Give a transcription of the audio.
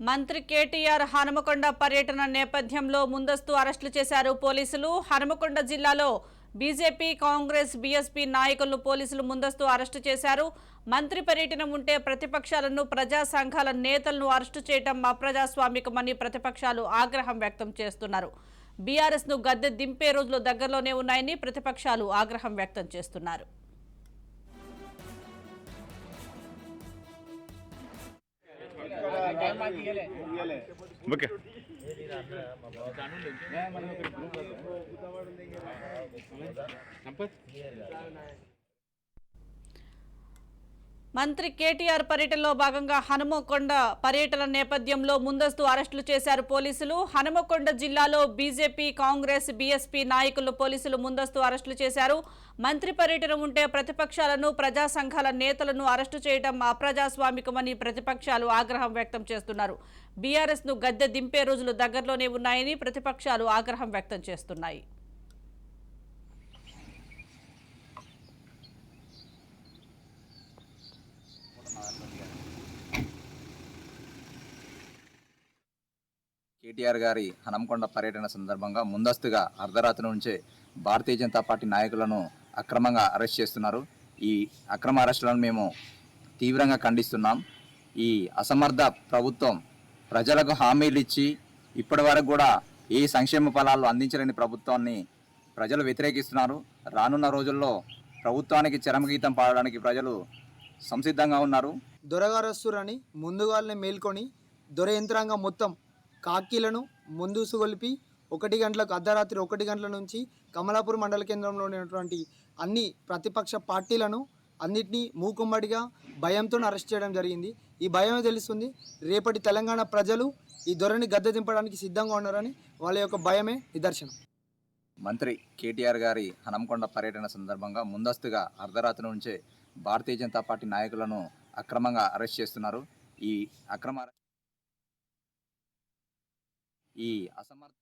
మంత్రి కేటీఆర్ హనుమకొండ పర్యటన నేపథ్యంలో ముందస్తు అరెస్టులు చేశారు పోలీసులు. హనుమకొండ జిల్లాలో బీజేపీ కాంగ్రెస్ బీఎస్పీ నాయకులను పోలీసులు ముందస్తు అరెస్టు చేశారు. మంత్రి పర్యటన ఉంటే ప్రతిపక్షాలను ప్రజా సంఘాల నేతలను అరెస్టు చేయడం అప్రజాస్వామికమని ప్రతిపక్షాలు ఆగ్రహం వ్యక్తం చేస్తున్నారు. బీఆర్ఎస్ను గద్దె దింపే రోజులు దగ్గరలోనే ఉన్నాయని ప్రతిపక్షాలు ఆగ్రహం వ్యక్తం చేస్తున్నారు. ओके. संपत? మంత్రి కేటీఆర్ పర్యటనలో భాగంగా హనుమకొండ పర్యటన నేపథ్యంలో ముందస్తు అరెస్టులు చేశారు పోలీసులు. హనుమకొండ జిల్లాలో బీజేపీ కాంగ్రెస్ బీఎస్పీ నాయకులు పోలీసులు ముందస్తు అరెస్టులు చేశారు. మంత్రి పర్యటన ఉంటే ప్రతిపక్షాలను ప్రజా సంఘాల నేతలను అరెస్టు చేయడం అప్రజాస్వామికమని ప్రతిపక్షాలు ఆగ్రహం వ్యక్తం చేస్తున్నారు. బీఆర్ఎస్ను గద్దె దింపే రోజులు దగ్గరలోనే ఉన్నాయని ప్రతిపక్షాలు ఆగ్రహం వ్యక్తం చేస్తున్నాయి. కేటీఆర్ గారి హనంకొండ పర్యటన సందర్భంగా ముందస్తుగా అర్ధరాత్రి నుంచే భారతీయ జనతా పార్టీ నాయకులను అక్రమంగా అరెస్ట్ చేస్తున్నారు. ఈ అక్రమ అరెస్టులను మేము తీవ్రంగా ఖండిస్తున్నాం. ఈ అసమర్థ ప్రభుత్వం ప్రజలకు హామీలు ఇచ్చి ఇప్పటి వరకు కూడా ఏ సంక్షేమ ఫలాలు అందించలేని ప్రభుత్వాన్ని ప్రజలు వ్యతిరేకిస్తున్నారు. రానున్న రోజుల్లో ప్రభుత్వానికి చరమగీతం పాడడానికి ప్రజలు సంసిద్ధంగా ఉన్నారు. దొరగారస్తురని ముందుగానే మేల్కొని దొర యంత్రాంగం మొత్తం కాకీలను ముందుసుగొలిపి ఒకటి గంటలకు అర్ధరాత్రి ఒకటి గంటల నుంచి కమలాపూర్ మండల కేంద్రంలో ఉన్నటువంటి అన్ని ప్రతిపక్ష పార్టీలను అన్నిటినీ మూకుమ్మడిగా భయంతో అరెస్ట్ చేయడం జరిగింది. ఈ భయమే తెలుస్తుంది. రేపటి తెలంగాణ ప్రజలు ఈ దొరని గద్దె దింపడానికి సిద్ధంగా ఉన్నారని వాళ్ళ యొక్క భయమే నిదర్శనం. మంత్రి కేటీఆర్ గారి హనంకొండ పర్యటన సందర్భంగా ముందస్తుగా అర్ధరాత్రి నుంచే భారతీయ జనతా పార్టీ నాయకులను అక్రమంగా అరెస్ట్ చేస్తున్నారు. ఈ అక్రమ అరెస్ట్- ఈ అసమర్థ